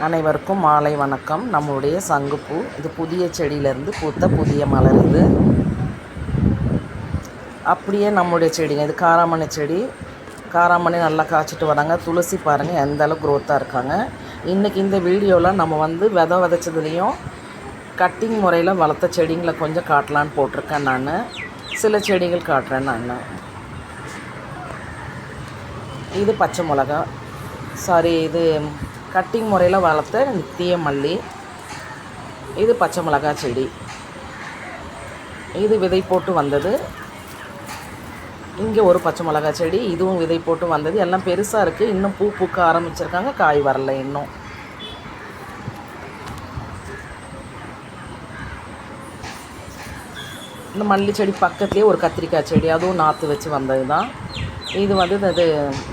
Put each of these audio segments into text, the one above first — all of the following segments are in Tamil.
அனைவருக்கும் மாலை வணக்கம். நம்மளுடைய சங்குப்பூ. இது புதிய செடியிலேருந்து பூத்த புதிய மலர் இது. அப்படியே நம்முடைய செடிங்க. இது காராமணி செடி. காராமணி நல்லா காய்ச்சிட்டு வராங்க. துளசி பாருங்கள் எந்த அளவுக்கு க்ரோத்தாக இருக்காங்க. இன்றைக்கி இந்த வீடியோவில் நம்ம வந்து வித விதைச்சதுலேயும் கட்டிங் முறையில் வளர்த்த செடிங்களை கொஞ்சம் காட்டலான்னு போட்டிருக்கேன் நான். சில செடிகள் காட்டுறேன் நான். இது பச்சை மிளகா சாரி இது கட்டிங் முறையில் வளர்த்த நித்திய மல்லி. இது பச்சை மிளகா செடி. இது விதை போட்டு வந்தது. இங்கே ஒரு பச்சை மிளகா செடி இதுவும் விதை போட்டு வந்தது. எல்லாம் பெருசாக இருக்குது இன்னும் பூ பூக்க ஆரம்பிச்சிருக்காங்க. காய் வரல இன்னும். இந்த மல்லி செடி பக்கத்துலேயே ஒரு கத்திரிக்காய் செடி. அதுவும் நாற்று வச்சு வந்தது தான் இது வந்து இது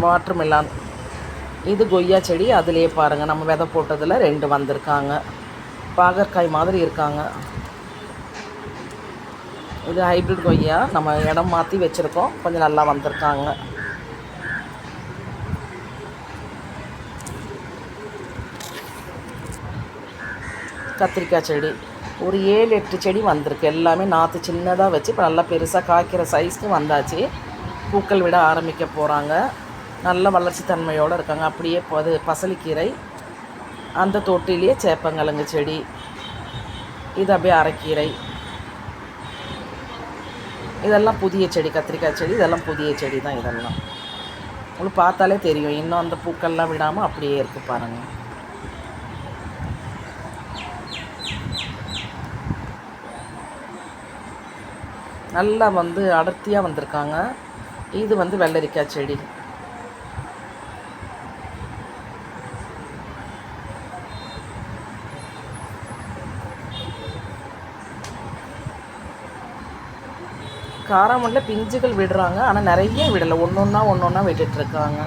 வாட்டர் மெலான் இது கொய்யா செடி அதுலேயே பாருங்கள் நம்ம விதை போட்டதில் ரெண்டு வந்திருக்காங்க. பாகற்காய் மாதிரி இருக்காங்க. இது ஹைப்ரிட் கொய்யா. நம்ம இடம் மாற்றி வச்சுருக்கோம். கொஞ்சம் நல்லா வந்திருக்காங்க. கத்திரிக்காய் செடி. ஒரு ஏழு எட்டு செடி வந்திருக்கு. எல்லாமே நாற்று சின்னதாக வச்சு இப்போ நல்லா பெருசாக காய்க்கிற சைஸ்க்கு வந்தாச்சு. பூக்கள் விட ஆரம்பிக்க போகிறாங்க நல்ல வளர்ச்சி தன்மையோடு இருக்காங்க. அப்படியே அது பசலிக்கீரை அந்த தொட்டிலேயே சேப்பங்கிழங்கு செடி இது அப்படியே அரைக்கீரை. இதெல்லாம் புதிய செடி கத்திரிக்காய் செடி இதெல்லாம் புதிய செடி தான் இதெல்லாம். உங்களுக்கு பார்த்தாலே தெரியும். இன்னும் அந்த பூக்கள்லாம் விடாமல் அப்படியே இருக்குது பாருங்கள் நல்லா வந்து அடர்த்தியாக வந்திருக்காங்க. இது வந்து வெள்ளரிக்காய் செடி. காராமண்டில் பிஞ்சுகள் விடுறாங்க. ஆனால் நிறைய விடலை. ஒன்று ஒன்றா ஒன்று ஒன்றா விட்டுட்ருக்காங்க